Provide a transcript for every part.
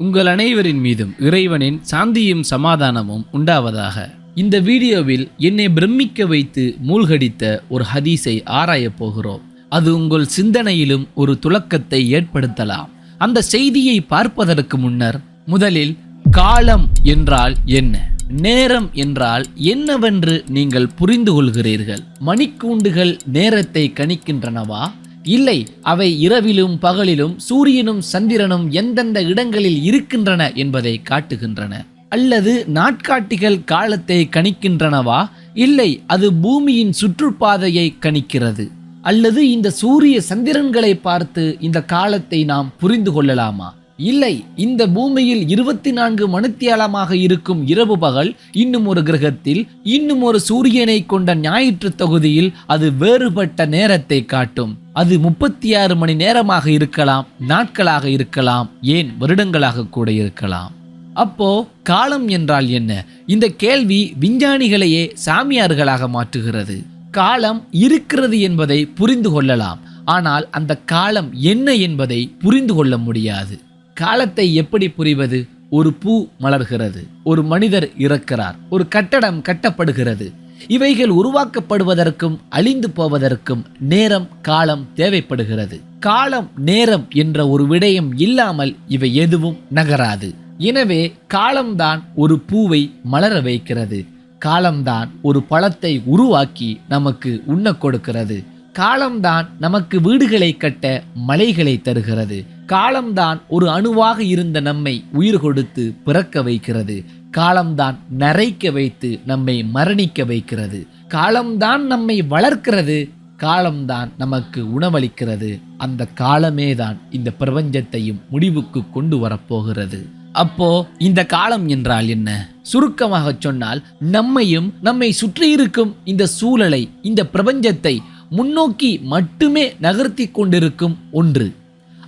உங்கள் அனைவரின் மீதும் இறைவனின் சாந்தியும் சமாதானமும் உண்டாவதாக. இந்த வீடியோவில் என்னை பிரமிக்க வைத்து மூழ்கடித்த ஒரு ஹதீஸை ஆராயப் போகிறோம். அது உங்கள் சிந்தனையிலும் ஒரு துலக்கத்தை ஏற்படுத்தலாம். அந்த செய்தியை பார்ப்பதற்கு முன்னர் முதலில் காலம் என்றால் என்ன? நேரம் என்றால் என்னவென்று நீங்கள் புரிந்து கொள்கிறீர்கள் மணிக்கூண்டுகள் நேரத்தை கணிக்கின்றனவா? இல்லை அவை இரவிலும் பகலிலும் சூரியனும் சந்திரனும் எந்தெந்த இடங்களில் இருக்கின்றன என்பதை காட்டுகின்றன. அல்லது நாட்காட்டிகள் காலத்தை கணிக்கின்றனவா? இல்லை அது பூமியின் சுற்றுப்பாதையை கணிக்கிறது. அல்லது இந்த சூரிய சந்திரன்களை பார்த்து இந்த காலத்தை நாம் புரிந்து கொள்ளலாமா? இல்லை இந்த பூமியில் இருபத்தி நான்கு மணித்தியாலமாக இருக்கும் இரவு பகல் இன்னும் ஒரு கிரகத்தில் இன்னும் ஒரு சூரியனை கொண்ட ஞாயிற்று தொகுதியில் அது வேறுபட்ட நேரத்தை காட்டும். அது முப்பத்தி ஆறு மணி நேரமாக இருக்கலாம் நாட்களாக இருக்கலாம் ஏன் வருடங்களாக கூட இருக்கலாம். அப்போ காலம் என்றால் என்ன? இந்த கேள்வி விஞ்ஞானிகளையே சாமியார்களாக மாற்றுகிறது. காலம் இருக்கிறது என்பதை புரிந்து கொள்ளலாம். ஆனால் அந்த காலம் என்ன என்பதை புரிந்து கொள்ள முடியாது. காலத்தை எப்படி புரிவது? ஒரு பூ மலர்கிறது ஒரு மனிதர் இறக்கிறார் ஒரு கட்டடம் கட்டப்படுகிறது. இவைகள் உருவாக்கப்படுவதற்கும் அழிந்து போவதற்கும் நேரம் காலம் தேவைப்படுகிறது. காலம் நேரம் என்ற ஒரு விடயம் இல்லாமல் இவை எதுவும் நகராது. எனவே காலம்தான் ஒரு பூவை மலர வைக்கிறது. காலம்தான் ஒரு பழத்தை உருவாக்கி நமக்கு உண்ண கொடுக்கிறது. காலம்தான் நமக்கு வீடுகளை கட்ட மலைகளை தருகிறது. காலம்தான் ஒரு அணுவாக இருந்த நம்மை உயிர் கொடுத்து பிறக்க வைக்கிறது. காலம்தான் நரைக்க வைத்து நம்மை மரணிக்க வைக்கிறது. காலம்தான் நம்மை வளர்க்கிறது. காலம்தான் நமக்கு உணவளிக்கிறது. அந்த காலமே தான் இந்த பிரபஞ்சத்தையும் முடிவுக்கு கொண்டு வரப்போகிறது. அப்போ இந்த காலம் என்றால் என்ன? சுருக்கமாக சொன்னால் நம்மையும் நம்மை சுற்றியிருக்கும் இந்த சூழலை இந்த பிரபஞ்சத்தை முன்னோக்கி மட்டுமே நகர்த்தி கொண்டிருக்கும் ஒன்று.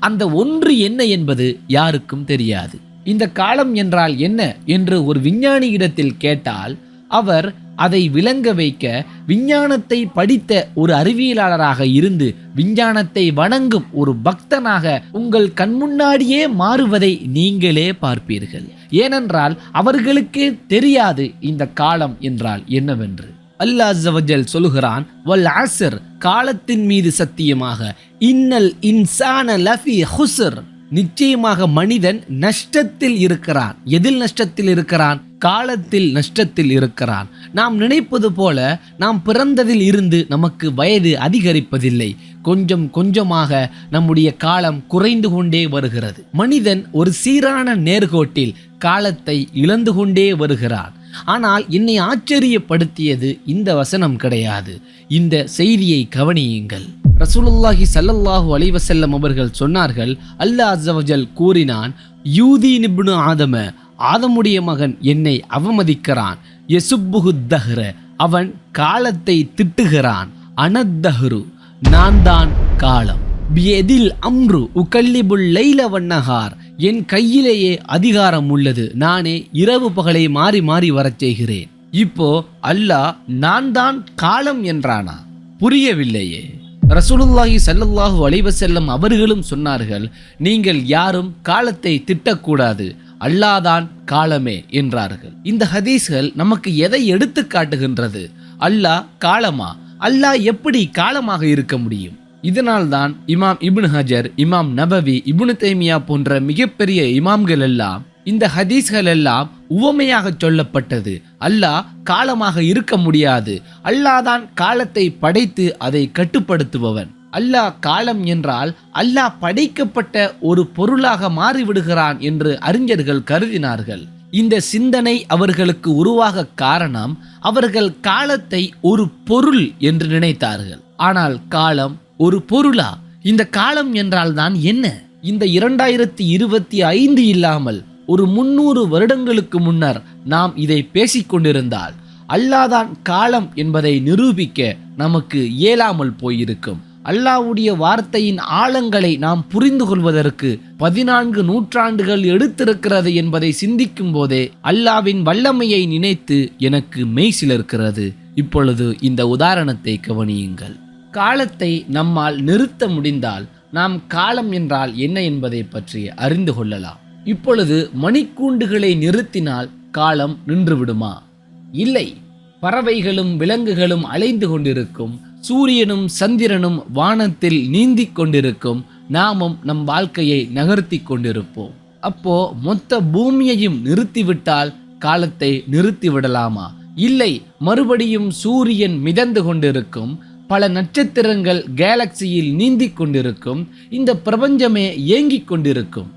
அந்த ஒன்று என்ன என்பது யாருக்கும் தெரியாது. இந்த காலம் என்றால் என்ன என்று ஒரு விஞ்ஞானியிடத்தில் கேட்டால் அவர் அதை விளங்க வைக்க விஞ்ஞானத்தை படித்த ஒரு அறிவியலாளராக இருந்து விஞ்ஞானத்தை வணங்கும் ஒரு பக்தனாக உங்கள் கண்முன்னாடியே மாறுவதை நீங்களே பார்ப்பீர்கள். ஏனென்றால் அவர்களுக்கே தெரியாது இந்த காலம் என்றால் என்னவென்று. அல்லாஹ் சொல்லுகிறான் வல் அஸ்ர் காலத்தின் மீது சத்தியமாக. இன்னல் இன்சான லஃபி ஹுசர் நிச்சயமாக மனிதன் நஷ்டத்தில் இருக்கிறான். எதில் நஷ்டத்தில் இருக்கிறான்? காலத்தில் நஷ்டத்தில் இருக்கிறான். நாம் நினைப்பது போல நாம் பிறந்ததில் இருந்து நமக்கு வயது அதிகரிப்பதில்லை. கொஞ்சம் கொஞ்சமாக நம்முடைய காலம் குறைந்து கொண்டே வருகிறது. மனிதன் ஒரு சீரான நேர்கோட்டில் காலத்தை இழந்து கொண்டே வருகிறான். ஆனால் என்னை ஆச்சரியப்படுத்தியது இந்த வசனம் கிடையாது. இந்த செய்தியை கவனியுங்கள். ரசூலுல்லாஹி சல்லல்லாஹு அலைவசல்லம் அவர்கள் சொன்னார்கள் அல்லாஹ் அசவஜல் கூறினான் யூதி நிபுணு ஆதம ஆதமுடைய மகன் என்னை அவமதிக்கிறான். யசுப்புஹு தஹ்ர அவன் காலத்தை திட்டுகிறான். அனத்தஹ்ரு நான் தான் காலம். பியதில் அம்ரு உக்கல்லிபுல் லைல வண்ணஹார் என் கையிலேயே அதிகாரம் உள்ளது. நானே இரவு பகலை மாறி மாறி வரச் செய்கிறேன். இப்போ அல்லாஹ் நான் தான் காலம் என்றானா? புரியவில்லையே. ரசூலுல்லாஹி ஸல்லல்லாஹு அலைஹி செல்லும் அவர்களும் சொன்னார்கள் நீங்கள் யாரும் காலத்தை திட்டக்கூடாது. அல்லாதான் காலமே என்றார்கள். இந்த ஹதீஸ்கள் நமக்கு எதை எடுத்து காட்டுகின்றது? அல்லாஹ் காலமா? அல்லாஹ் எப்படி காலமாக இருக்க முடியும்? இதனால்தான் இமாம் இப்னு ஹஜர் இமாம் நபவி இப்னு தைமியா போன்ற மிகப்பெரிய இமாம்கள் எல்லாம் இந்த ஹதீஸ்கள் எல்லாம் உவமையாக சொல்லப்பட்டது. அல்லாஹ் காலமாக இருக்க முடியாது. அல்லாஹ் தான் காலத்தை படைத்து அதை கட்டுப்படுத்துபவன். அல்லாஹ் காலம் என்றால் அல்லாஹ் படைக்கப்பட்ட ஒரு பொருளாக மாறிவிடுகிறான் என்று அறிஞர்கள் கருதினார்கள். இந்த சிந்தனை அவர்களுக்கு உருவாக காரணம் அவர்கள் காலத்தை ஒரு பொருள் என்று நினைத்தார்கள். ஆனால் காலம் ஒரு பொருளா? இந்த காலம் என்றால் தான் என்ன? இந்த இரண்டாயிரத்தி இருபத்தி ஐந்து இல்லாமல் ஒரு முன்னூறு வருடங்களுக்கு முன்னர் நாம் இதை பேசிக்கொண்டிருந்தால் அல்லாதான் காலம் என்பதை நிரூபிக்க நமக்கு இயலாமல் போயிருக்கும். அல்லாஹ்வுடைய வார்த்தையின் ஆழங்களை நாம் புரிந்து கொள்வதற்கு பதினான்கு நூற்றாண்டுகள் எடுத்திருக்கிறது என்பதை சிந்திக்கும் போதே அல்லாவின் வல்லமையை நினைத்து எனக்கு மெய் சிலிருக்கிறது. இப்பொழுது இந்த உதாரணத்தை கவனியுங்கள். காலத்தை நம்மால் நிறுத்த முடிந்தால் நாம் காலம் என்றால் என்ன என்பதை பற்றி அறிந்து கொள்ளலாம். இப்பொழுது மணிக்கூண்டுகளை நிறுத்தினால் காலம் நின்றுவிடுமா? இல்லை. பறவைகளும் விலங்குகளும் அலைந்து கொண்டிருக்கும் சூரியனும் சந்திரனும் வானத்தில் நீந்தி கொண்டிருக்கும் நாமும் நம் வாழ்க்கையை நகர்த்தி கொண்டிருப்போம். அப்போ மொத்த பூமியையும் நிறுத்திவிட்டால் காலத்தை நிறுத்தி விடலாமா இல்லை. மறுபடியும் சூரியன் மிதந்து கொண்டிருக்கும் பல நட்சத்திரங்கள் கேலக்சியில் நீந்திக் கொண்டிருக்கும் இந்த பிரபஞ்சமே இயங்கிக் கொண்டிருக்கும்.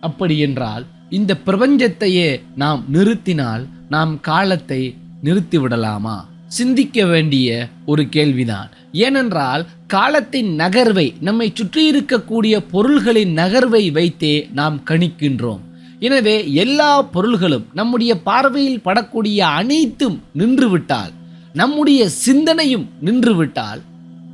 அப்படி என்றால் இந்த பிரபஞ்சத்தையே நாம் நிறுத்தினால் நாம் காலத்தை நிறுத்திவிடலாமா? சிந்திக்க வேண்டிய ஒரு கேள்விதான். ஏனென்றால் காலத்தின் நகர்வை நம்மை சுற்றி இருக்கக்கூடிய பொருள்களின் நகர்வை வைத்தே நாம் கணிக்கின்றோம். எனவே எல்லா பொருள்களும் நம்முடைய பார்வையில் படக்கூடிய அனைத்தும் நின்றுவிட்டால் நம்முடைய சிந்தனையும் நின்றுவிட்டால்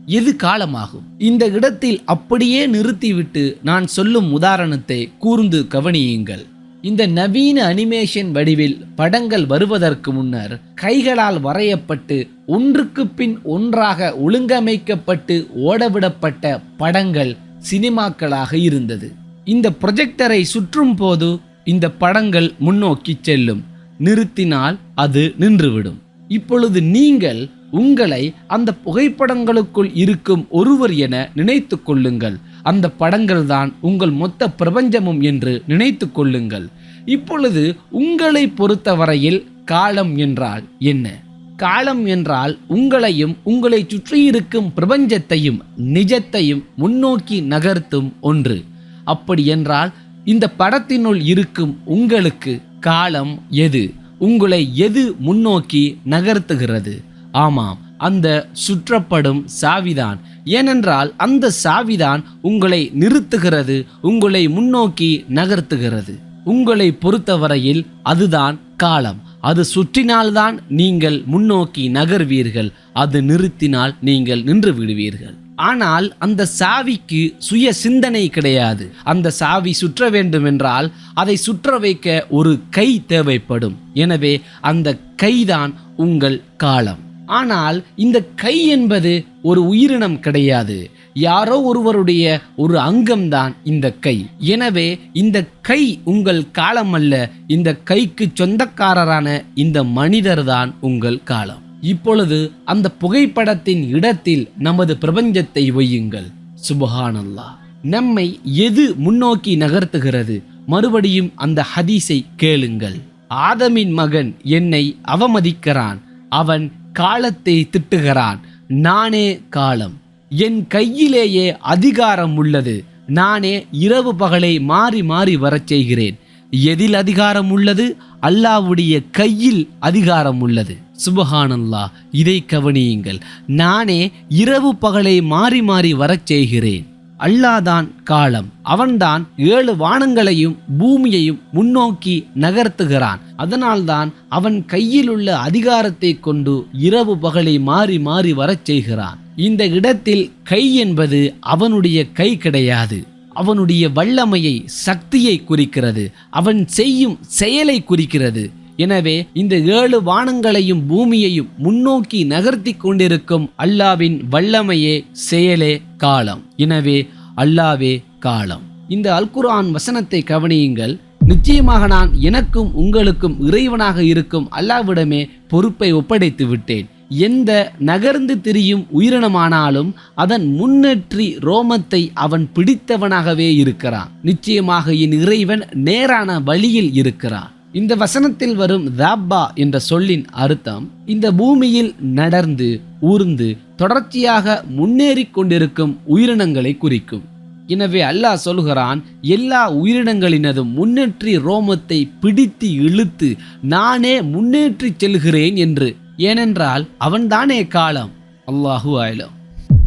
எது காலமாகும்? இந்த இடத்தில் அப்படியே நிறுத்திவிட்டு நான் சொல்லும் உதாரணத்தை கூர்ந்து கவனியுங்கள். இந்த நவீன அனிமேஷன் வடிவில் படங்கள் வருவதற்கு முன்னர் கைகளால் வரையப்பட்டு ஒன்றுக்கு பின் ஒன்றாக ஒழுங்கமைக்கப்பட்டு ஓடவிடப்பட்ட படங்கள் சினிமாக்களாக இருந்தது. இந்த ப்ரொஜெக்டரை சுற்றும் போது இந்த படங்கள் முன்னோக்கி செல்லும். நிறுத்தினால் அது நின்றுவிடும். இப்பொழுது நீங்கள் உங்களை அந்த புகைப்படங்களுக்குள் இருக்கும் ஒருவர் என நினைத்து கொள்ளுங்கள். அந்த படங்கள் தான் உங்கள் மொத்த பிரபஞ்சமும் என்று நினைத்து கொள்ளுங்கள். இப்பொழுது உங்களை பொறுத்தவரையில் காலம் என்றால் என்ன? காலம் என்றால் உங்களையும் உங்களை சுற்றியிருக்கும் பிரபஞ்சத்தையும் நிஜத்தையும் முன்னோக்கி நகர்த்தும் ஒன்று. அப்படி என்றால் இந்த படத்தினுள் இருக்கும் உங்களுக்கு காலம் எது? உங்களை எது முன்னோக்கி நகர்த்துகிறது? ஆமாம் அந்த சுற்றப்படும் சாவிதான். ஏனென்றால் அந்த சாவிதான் உங்களை நிறுத்துகிறது உங்களை முன்னோக்கி நகர்த்துகிறது. உங்களை பொறுத்தவரையில் அதுதான் காலம். அது சுற்றினால்தான் நீங்கள் முன்னோக்கி நகர்வீர்கள். அது நிறுத்தினால் நீங்கள் நின்று விடுவீர்கள். ஆனால் அந்த சாவிக்கு சுய சிந்தனை கிடையாது. அந்த சாவி சுற்ற வேண்டும் என்றால் அதை சுற்ற வைக்க ஒரு கை தேவைப்படும். எனவே அந்த கைதான் உங்கள் காலம். ஆனால் இந்த கை என்பது ஒரு உயிரினம் கிடையாது. யாரோ ஒருவருடைய ஒரு அங்கம்தான் இந்த கை. எனவே இந்த கை உங்கள் காலம் அல்ல இந்த கைக்கு சொந்தக்காரரான இந்த மனிதர்தான் உங்கள் காலம். இப்பொழுது அந்த புகைப்படத்தின் இடத்தில் நமது பிரபஞ்சத்தை வையுங்கள். சுபஹானல்லா நம்மை எது முன்னோக்கி நகர்த்துகிறது? மறுபடியும் அந்த ஹதீஸை கேளுங்கள். ஆதமின் மகன் என்னை அவமதிக்கிறான். அவன் காலத்தை திட்டுகிறான். நானே காலம். என் கையிலேயே அதிகாரம் உள்ளது. நானே இரவு பகலை மாறி மாறி வரச் செய்கிறேன். எதில் அதிகாரம் உள்ளது? அல்லாவுடைய கையில் அதிகாரம் உள்ளது. சுபஹானல்லா இதை கவனியுங்கள். நானே இரவு பகலை மாறி மாறி வரச் செய்கிறேன். அல்லாதான் காலம். அவன்தான் ஏழு வானங்களையும் பூமியையும் முன்னோக்கி நகர்த்துகிறான். அதனால்தான் அவன் கையில் உள்ள அதிகாரத்தை கொண்டு இரவு பகலை மாறி மாறி வரச் செய்கிறான். இந்த இடத்தில் கை என்பது அவனுடைய கை கிடையாது. அவனுடைய வல்லமையை சக்தியை குறிக்கிறது. அவன் செய்யும் செயலை குறிக்கிறது. எனவே இந்த ஏழு வானங்களையும் பூமியையும் முன்னோக்கி நகர்த்தி கொண்டிருக்கும் அல்லாவின் வல்லமையே செயலே காலம். எனவே அல்லாவே காலம். இந்த அல்குரான் வசனத்தை கவனியுங்கள். நிச்சயமாக நான் எனக்கும் உங்களுக்கும் இறைவனாக இருக்கும் அல்லாவிடமே பொறுப்பை ஒப்படைத்து விட்டேன். எந்த நகர்ந்து திரியும் உயிரினமானாலும் அதன் முன்னேற்றி ரோமத்தை அவன் பிடித்தவனாகவே இருக்கிறான். நிச்சயமாக என் இறைவன் நேரான வழியில் இருக்கிறான். இந்த வசனத்தில் வரும் தாப்பா என்ற சொல்லின் அர்த்தம் இந்த பூமியில் நடந்து ஊர்ந்து தொடர்ச்சியாக முன்னேறி கொண்டிருக்கும் உயிரினங்களை குறிக்கும். எனவே அல்லாஹ் சொல்கிறான் எல்லா உயிரினங்களினதும் முன்னேற்றி ரோமத்தை பிடித்து இழுத்து நானே முன்னேற்றி செல்கிறேன் என்று. ஏனென்றால் அவன்தானே காலம். அல்லாஹு ஆயிலம்.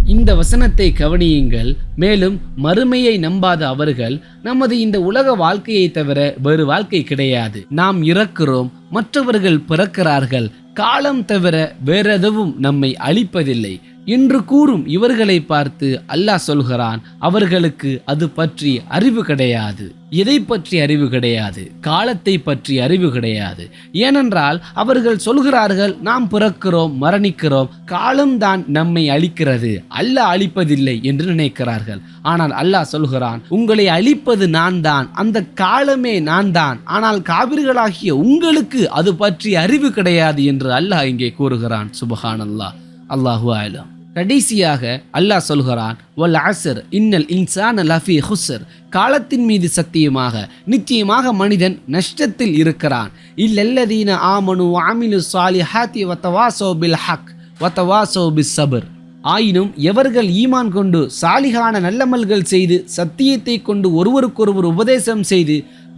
இந்த வசனத்தை கவனியுங்கள். மேலும் மறுமையை நம்பாத அவர்கள் நமது இந்த உலக வாழ்க்கையை தவிர வேறு வாழ்க்கை கிடையாது. நாம் இறக்கிறோம். மற்றவர்கள் பிறக்கிறார்கள். காலம் தவிர வேறெதுவும் நம்மை அழிப்பதில்லை. என்று கூறும் இவர்களை பார்த்து அல்லாஹ் சொல்கிறான் அவர்களுக்கு அது பற்றி அறிவு கிடையாது. எதை பற்றி அறிவு கிடையாது? காலத்தை பற்றி அறிவு கிடையாது. ஏனென்றால் அவர்கள் சொல்கிறார்கள் நாம் பிறக்கிறோம் மரணிக்கிறோம் காலம்தான் நம்மை அழிக்கிறது. அல்லாஹ் அழிப்பதில்லை என்று நினைக்கிறார்கள். ஆனால் அல்லாஹ் சொல்கிறான் உங்களை அழிப்பது நான் தான் அந்த காலமே நான் தான். ஆனால் காவிர்களாகிய உங்களுக்கு அது பற்றி அறிவு கிடையாது என்று அல்லாஹ் இங்கே கூறுகிறான். சுபஹான் அல்லாஹ் அல்லாஹு ஆலம் கடைசியாக அல்லாஹ் சொல்கிறான் வல் அசர் இன்னல் இன்சான் லஃபி ஹுசர் காலத்தின் மீது சத்தியமாக நிச்சயமாக மனிதன் நஷ்டத்தில் இருக்கிறான். இல்லல்லதீன ஆமனு ஆமினு சாலி ஹாத்தி வத்தவாசோ பில் ஹக் வத்தவாசோ பிஸ் சபர். ஆயினும் எவர்கள் ஈமான் கொண்டு சாலிகான நல்லமல்கள் செய்து சத்தியத்தை கொண்டு ஒருவருக்கொருவர் உபதேசம் செய்து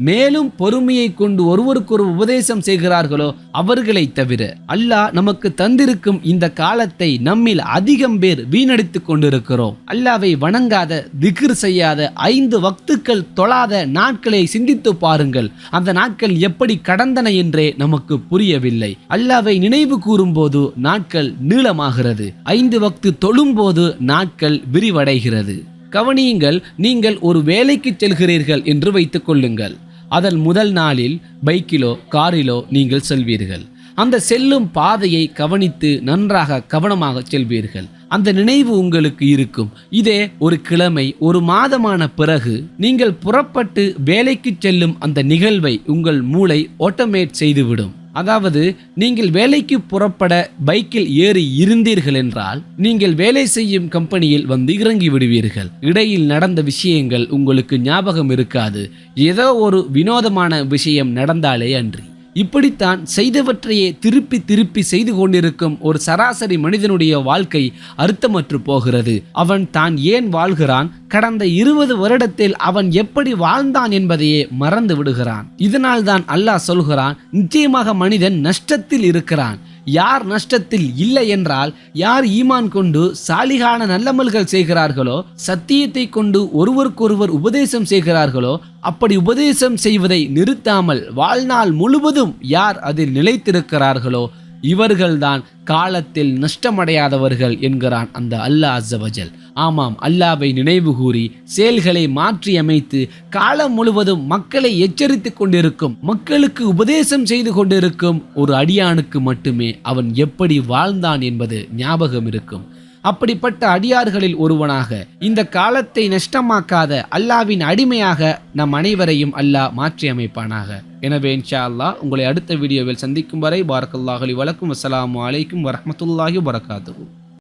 மேலும் பொறுமையை கொண்டு ஒருவருக்கொரு உபதேசம் செய்கிறார்களோ அவர்களை தவிர அல்லாஹ் நமக்கு தந்திருக்கும் இந்த காலத்தை நம்மில் அதிகம் பேர் வீணடித்துக் கொண்டிருக்கிறோம். அல்லாவை வணங்காத திகிர் செய்யாத ஐந்து வக்துக்கள் தொழாத நாட்களை சிந்தித்து பாருங்கள். அந்த நாட்கள் எப்படி கடந்தன என்றே நமக்கு புரியவில்லை. அல்லாவை நினைவு கூறும்போது நாட்கள் நீளமாகிறது. ஐந்து வக்து தொழும்போது நாட்கள் விரிவடைகிறது. கவனியுங்கள் நீங்கள் ஒரு வேலைக்கு செல்கிறீர்கள் என்று வைத்துக் கொள்ளுங்கள். அதன் முதல் நாளில் பைக்கிலோ காரிலோ நீங்கள் செல்வீர்கள். அந்த செல்லும் பாதையை கவனித்து நன்றாக கவனமாக செல்வீர்கள். அந்த நினைவு உங்களுக்கு இருக்கும். இதே ஒரு கிழமை ஒரு மாதமான பிறகு நீங்கள் புறப்பட்டு வேலைக்கு செல்லும் அந்த நிகழ்வை உங்கள் மூளை ஆட்டோமேட் செய்துவிடும். அதாவது நீங்கள் வேலைக்கு புறப்பட பைக்கில் ஏறி இருந்தீர்கள் என்றால் நீங்கள் வேலை செய்யும் கம்பெனியில் வந்து இறங்கி விடுவீர்கள். இடையில் நடந்த விஷயங்கள் உங்களுக்கு ஞாபகம் இருக்காது. ஏதோ ஒரு வினோதமான விஷயம் நடந்தாலே அன்றி. இப்படித்தான் செய்தவற்றையே திருப்பி திருப்பி செய்து கொண்டிருக்கும் ஒரு சராசரி மனிதனுடைய வாழ்க்கை அர்த்தமற்று போகிறது. அவன் தான் ஏன் வாழ்கிறான்? கடந்த இருபது வருடத்தில் அவன் எப்படி வாழ்ந்தான் என்பதையே மறந்து விடுகிறான். இதனால் தான் அல்லாஹ் சொல்கிறான் நிச்சயமாக மனிதன் நஷ்டத்தில் இருக்கிறான். யார் நஷ்டத்தில் இல்லை என்றால் யார் ஈமான் கொண்டு சாலிகான நல்லமல்கள் செய்கிறார்களோ சத்தியத்தை கொண்டு ஒருவருக்கொருவர் உபதேசம் செய்கிறார்களோ அப்படி உபதேசம் செய்வதை நிறுத்தாமல் வாழ்நாள் முழுவதும் யார் அதில் நிலைத்திருக்கிறார்களோ இவர்கள்தான் காலத்தில் நஷ்டமடையாதவர்கள் என்கிறான் அந்த அல்லாஹ் அஸ்ஸவஜல் ஆமாம் அல்லாவை நினைவு கூறி செயல்களை மாற்றி அமைத்து காலம் முழுவதும் மக்களை எச்சரித்துக் கொண்டிருக்கும் மக்களுக்கு உபதேசம் செய்து கொண்டிருக்கும் ஒரு அடியானுக்கு மட்டுமே அவன் எப்படி வாழ்ந்தான் என்பது ஞாபகம் இருக்கும். அப்படிப்பட்ட அடியார்களில் ஒருவனாக. இந்த காலத்தை நஷ்டமாக்காத அல்லாவின் அடிமையாக நம் அனைவரையும் அல்லாஹ் மாற்றி அமைப்பானாக எனவே இன்ஷா அல்லாஹ் உங்களை அடுத்த வீடியோவில் சந்திக்கும் வரை பாரக்கல்லாஹலி வழக்கும் அஸ்லாம் அலைக்கும் வரமத்துல்லாஹி வரகாத்துஹு